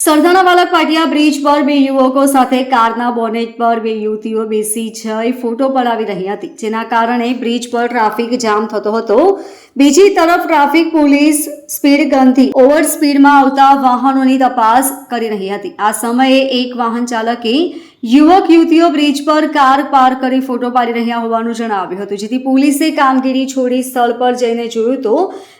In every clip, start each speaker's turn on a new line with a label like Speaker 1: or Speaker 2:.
Speaker 1: સરદાણાવાલા પાટિયા bridge પર બે યુવકો સાથે કારના બોનેટ પર બે યુવતીઓ બેસી જઈ ફોટો પડાવી રહી હતી, જેના કારણે બ્રિજ પર ટ્રાફિક જામ થતો હતો. બીજી તરફ ટ્રાફિક પોલીસ સ્પીડ ગનથી ઓવર સ્પીડમાં આવતા વાહનોની તપાસ કરી રહી હતી. આ સમયે એક વાહન ચાલકે યુવક યુવતીઓ બ્રિજ પર કાર પાર્ક કરી ફોટો પાડી રહ્યા હોવાનું જણાવ્યું હતું, જેથી પોલીસે કામગીરી છોડી સ્થળ પર જઈને જોયું તો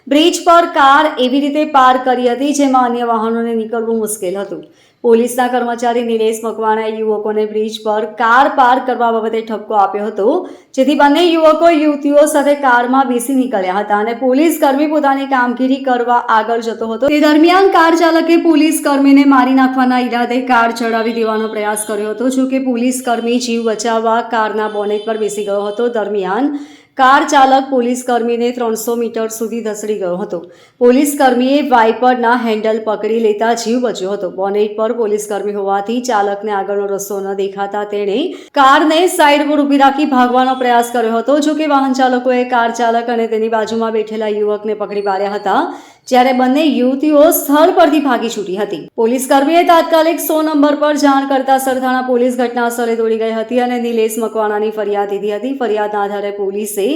Speaker 1: બ્રિજ પર કાર એવી રીતે પાર્ક કરી હતી જેમાં અન્ય વાહનોને નીકળવું મુશ્કેલ હતું. પોલીસના કર્મચારી નિલેશ મકવાણાએ યુવકોને બ્રિજ પર કાર પાર્ક કરવા બાબતે ઠપકો આપ્યો હતો, જેથી બંને યુવકો યુવતીઓ સાથે કારમાં બેસી નીકળ્યા હતા અને પોલીસ કર્મી પોતાની કામગીરી કરવા આગળ જતો હતો. તે દરમિયાન કાર ચાલકે પોલીસ કર્મીને મારી નાખવાના ઈરાદે કાર ચડાવી દેવાનો પ્રયાસ કર્યો હતો જો કે પોલીસ કર્મી જીવ બચાવવા કારના બોનેટ પર બેસી ગયો હતો. દરમિયાન કાર ચાલક પોલીસ કર્મીને ત્રણસો મીટર સુધી ધસડી ગયો હતો. પોલીસ કર્મીએ વાઇપરના હેન્ડલ પકડી લેતા જીવ બચ્યો હતો. બોનેટ પર પોલીસ કર્મી હોવાથી ચાલકને આગળનો રસ્તો ન દેખાતા તેણે કારને સાઈડ પર ઊભી રાખી ભાગવાનો પ્રયાસ કર્યો હતો. જો કે વાહન ચાલકોએ કાર ચાલક અને તેની બાજુમાં બેઠેલા યુવકને પકડી પાડ્યા હતા. જ્યારે બંને યુવતીઓ સ્થળ પરથી ભાગી છૂટી હતી. પોલીસ કર્મીએ તાત્કાલિક સો નંબર પર જાણ કરતા સરથાણા પોલીસ ઘટના સ્થળે દોડી ગઈ હતી અને નિલેશ મકવાણાની ફરિયાદ દીધી હતી. ફરિયાદના આધારે પોલીસે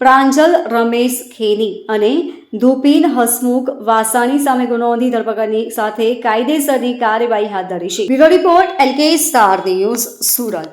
Speaker 1: પ્રાંજલ રમેશ ખેની અને ધુપીન હસમુખ વાસાણી સામે ગુનો નોંધી ધરપકડની સાથે કાયદેસરની કાર્યવાહી હાથ ધરી છે. Bureau report LK star news Surat.